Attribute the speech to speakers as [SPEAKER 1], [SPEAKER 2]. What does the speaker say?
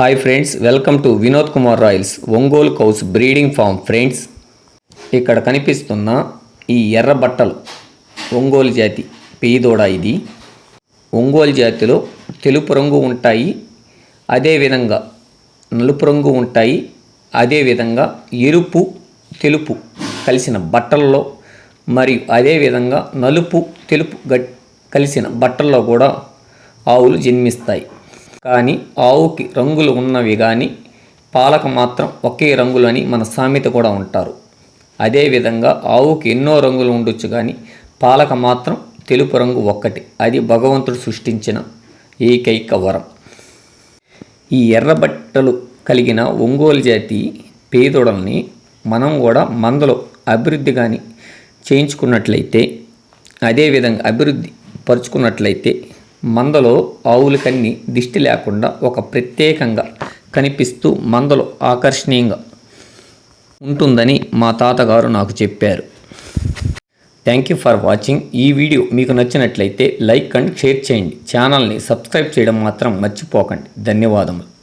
[SPEAKER 1] Hi friends welcome to Vinod Kumar royals Ongole cows breeding farm friends ఇక్కడ కనిపిస్తున్న ఈ ఎర్ర బట్టలు ఒంగోలు జాతి పేదోడ ఇది. ఒంగోలు జాతిలో తెలుపు రంగు ఉంటాయి అదేవిధంగా నలుపు రంగు ఉంటాయి అదేవిధంగా ఎరుపు తెలుపు కలిసిన బట్టల్లో మరియు అదేవిధంగా నలుపు తెలుపు గట్ కలిసిన బట్టల్లో కూడా ఆవులు జన్మిస్తాయి. కానీ ఆవుకి రంగులు ఉన్నవి కానీ పాలకు మాత్రం ఒకే రంగులని మన సామెత కూడా ఉంటారు. అదేవిధంగా ఆవుకి ఎన్నో రంగులు ఉండొచ్చు కానీ పాలక మాత్రం తెలుపు రంగు ఒక్కటి. అది భగవంతుడు సృష్టించిన ఏకైక వరం. ఈ ఎర్రబట్టలు కలిగిన ఒంగోలు జాతి పేదోడల్ని మనం కూడా మందలో అభివృద్ధి కానీ చేయించుకున్నట్లయితే అదేవిధంగా అభివృద్ధి పరుచుకున్నట్లయితే మందలో ఆవులకన్నీ దిష్టి లేకుండా ఒక ప్రత్యేకంగా కనిపిస్తూ మందలో ఆకర్షణీయంగా ఉంటుందని మా తాతగారు నాకు చెప్పారు. థ్యాంక్ యూ ఫర్ వాచింగ్ ఈ వీడియో మీకు నచ్చినట్లయితే లైక్ అండ్ షేర్ చేయండి. ఛానల్ని సబ్స్క్రైబ్ చేయడం మాత్రం మర్చిపోకండి. ధన్యవాదములు.